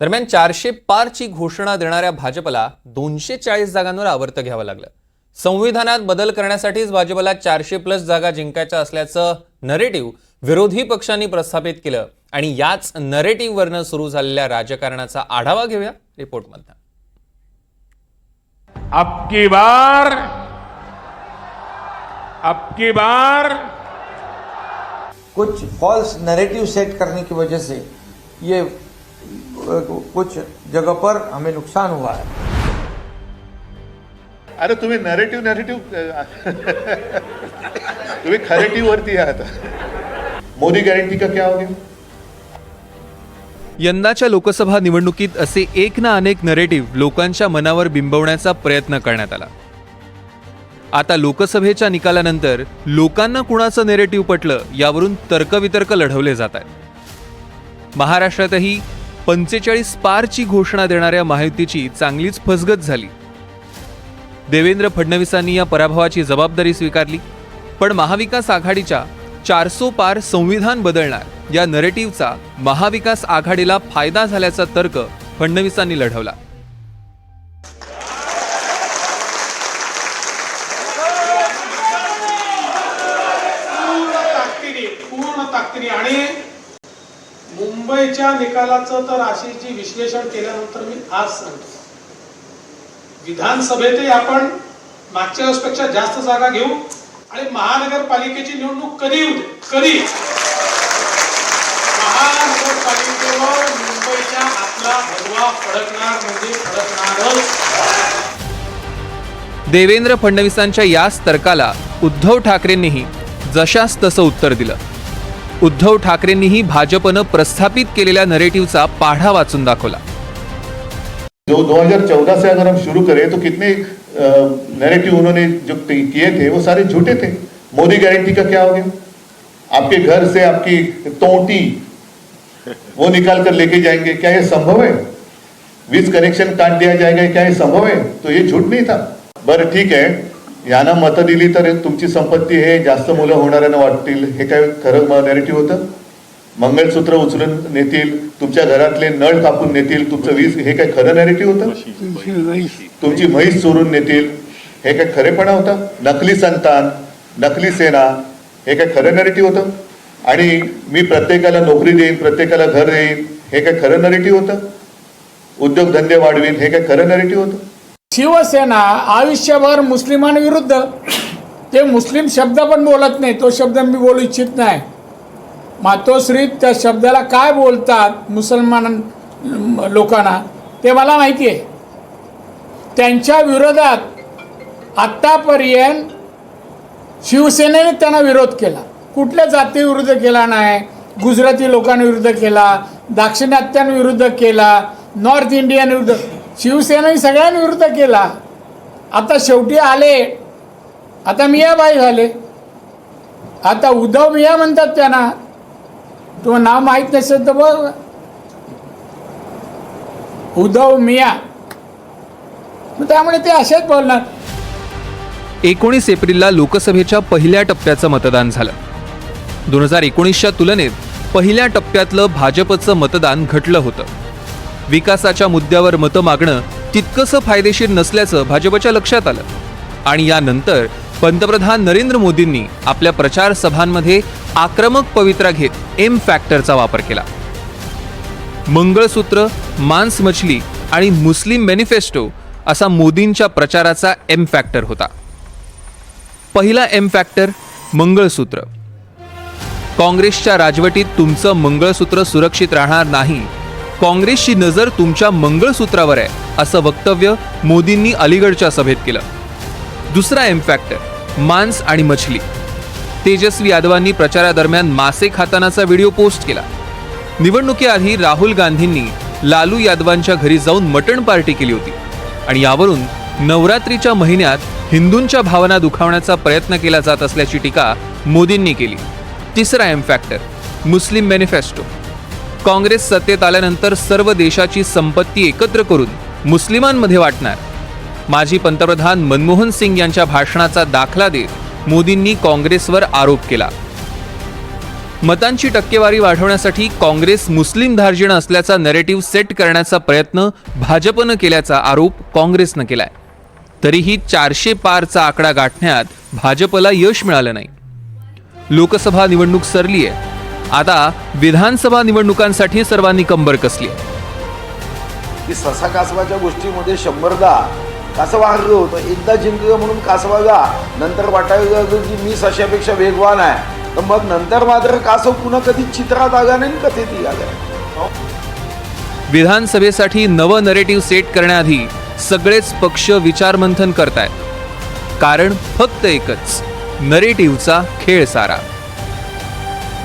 दरम्यान चारशे पारची घोषणा देणाऱ्या भाजपला दोनशे चाळीस जागांवर आवर्त घ्यावं लागलं. संविधानात बदल करण्यासाठीच भाजपला चारशे प्लस जागा जिंकायच्या असल्याचं नरेटिव्ह विरोधी पक्षांनी प्रस्थापित केलं. आणि याच नरेटिव्हवरनं सुरू झालेल्या राजकारणाचा आढावा घेऊया रिपोर्टमधनं. अब की बार अब की बार. कुछ फॉल्स नैरेटिव सेट करने की वजह से ये कुछ जगह पर हमें नुकसान हुआ है। अरे तुम्ही नरेटिव्ह नरेटिव्ह तुम्ही खरेटिव्ह वरती आहात मोदी गॅरंटी का क्या हो गया? यंदाच्या लोकसभा निवडणुकीत असे एक ना अनेक नरेटिव्ह लोकांच्या मनावर बिंबवण्याचा प्रयत्न करण्यात आला. आता लोकसभेच्या निकालानंतर लोकांना कुणाचं नेरेटिव्ह पटलं यावरून तर्कवितर्क लढवले जात आहेत. महाराष्ट्रातही पंचेचाळीस पारची घोषणा देणाऱ्या माहितीची चांगलीच फसगत झाली. देवेंद्र फडणवीसांनी या पराभवाची जबाबदारी स्वीकारली पण महाविकास आघाडीच्या चारसो पार संविधान बदलणार या नरेटिव्हचा महाविकास आघाडीला फायदा झाल्याचा तर्क फडणवीसांनी लढवला. पूर्ण ताकदीने आणि मुंबईच्या निकालाचं तर आशिषजी विश्लेषण केल्यानंतर मी आज सांगतो. विधानसभेतही आपण मागच्या वेळेसपेक्षा जास्त जागा घेऊ आणि महानगरपालिकेची निवडणूक कधी येऊ दे कधी? महानगरपालिकेवर मुंबईच्या आपला भगवा फडकणार म्हणजे फडकणारच. देवेंद्र फडणवीसांच्या याच तर्काला उद्धव ठाकरेंनीही जशास तसं उत्तर दिलं. उद्धव ठाकरेंनीही भाजपनं प्रस्थापित केलेल्या नरेटिव्हचा पाढा वाचून दाखवला. जो 2014 से अगर हम शुरू करें तो कितने नैरेटिव उन्होंने जो किए थे वो सारे झूठे थे। मोदी गारंटी का क्या हो गया? आपके घर से आपकी तोटी वो निकाल कर लेके जाएंगे। क्या ये संभव है? वीज कनेक्शन काट दिया जाएगा क्या ये संभव है? तो ये झूठ नहीं था। बरं ठीक है यांना मतं दिली तर तुमची संपत्ती हे जास्त मुलं होणाऱ्यांना वाटतील. हे काय खरं नॅरेटिव्ह होतं? मंगळसूत्र उचलून नेतील तुमच्या घरातले नळ कापून नेतील तुमचं वीज हे काय खरं नॅरेटिव्ह होतं? तुमची म्हैस चोरून नेतील हे काय खरेपणा होता? नकली संतान नकली सेना हे काय खरं नॅरेटिव्ह होतं? आणि मी प्रत्येकाला नोकरी देईन प्रत्येकाला घर देईन हे काय खरं नॅरेटिव्ह होतं? उद्योगधंदे वाढवीन हे काय खरं नॅरेटिव्ह होतं? शिवसेना आयुष्यभर मुस्लिमांविरुद्ध. ते मुस्लिम शब्द पण बोलत नाही तो शब्द मी बोलू इच्छित नाही. मातोश्री त्या शब्दाला काय बोलतात मुसलमान लोकांना ते मला माहिती आहे त्यांच्या विरोधात आत्तापर्यंत शिवसेनेने त्यांना विरोध केला. कुठल्या जातीविरुद्ध केला नाही गुजराती लोकांविरुद्ध केला दाक्षिणात्यांविरुद्ध केला नॉर्थ इंडियन विरुद्ध शिवसेनेने सगळ्यांविरुद्ध केला. आता शेवटी आले. आता मियाबाई झाले. आता उद्धव मिया म्हणतात त्यांना. तुम्हाला नाव माहीत नसेल तर बघ. उद्धव मिया. मग त्यामुळे ते असेच बोलणार. एकोणीस एप्रिलला लोकसभेच्या पहिल्या टप्प्याचं मतदान झालं. दोन हजार एकोणीसच्या तुलनेत पहिल्या टप्प्यातलं भाजपचं मतदान घटलं होतं. विकासाच्या मुद्द्यावर मतं मागणं तितकंसं फायदेशीर नसल्याचं भाजपच्या लक्षात आलं. आणि यानंतर पंतप्रधान नरेंद्र मोदींनी आपल्या प्रचार सभांमध्ये आक्रमक पवित्रा घेत एम फॅक्टरचा वापर केला. मंगळसूत्र मांस मछली आणि मुस्लिम मॅनिफेस्टो असा मोदींच्या प्रचाराचा एम फॅक्टर होता. पहिला एम फॅक्टर मंगळसूत्र. काँग्रेसच्या राजवटीत तुमचं मंगळसूत्र सुरक्षित राहणार नाही काँग्रेसची नजर तुमच्या मंगळसूत्रावर आहे असं वक्तव्य मोदींनी अलीगडच्या सभेत केलं. दुसरा एम फॅक्टर मांस आणि मछली. तेजस्वी यादवांनी प्रचारादरम्यान मासे खातानाचा व्हिडिओ पोस्ट केला. निवडणुकीआधी राहुल गांधींनी लालू यादवांच्या घरी जाऊन मटण पार्टी केली होती आणि यावरून नवरात्रीच्या महिन्यात हिंदूंच्या भावना दुखावण्याचा प्रयत्न केला जात असल्याची टीका मोदींनी केली. तिसरा M factor Muslim manifesto. Congress सत्तेत आल्यानंतर सर्व देशाची संपत्ती एकत्र करून मुस्लिमांमध्ये वाटणार. माजी पंतप्रधान मनमोहन सिंग यांच्या भाषणाचा दाखला देत मोदींनी काँग्रेसवर आरोप केला. मतांची टक्केवारी वाढवण्यासाठी काँग्रेस मुस्लिम धार्जिण असल्याचा नरेटिव्ह सेट करण्याचा प्रयत्न भाजपनं केल्याचा आरोप काँग्रेसनं केलाय. तरीही चारशे पारचा आकडा गाठण्यात भाजपला यश मिळालं नाही. लोकसभा निवडणूक सरली आहे आता विधानसभा निवडणुकांसाठी सर्वांनी कंबर कसली? की ससा कासवाच्या गोष्टीमध्ये शंभरदा कासव हरलं होतं. एकदा जिंकलं म्हणून कासवा जा नंतर वाटायला की मी सशापेक्षा वेगवान आहे. तर मग नंतर मात्र कासव पुन्हा कधी चित्रात आला नाही आणि कथेतही आला. विधानसभेसाठी नवं नरेटिव्ह सेट करण्याआधी सगळेच पक्ष विचारमंथन करतायत. कारण फक्त एकच नरेटिव्हचा खेळ सारा.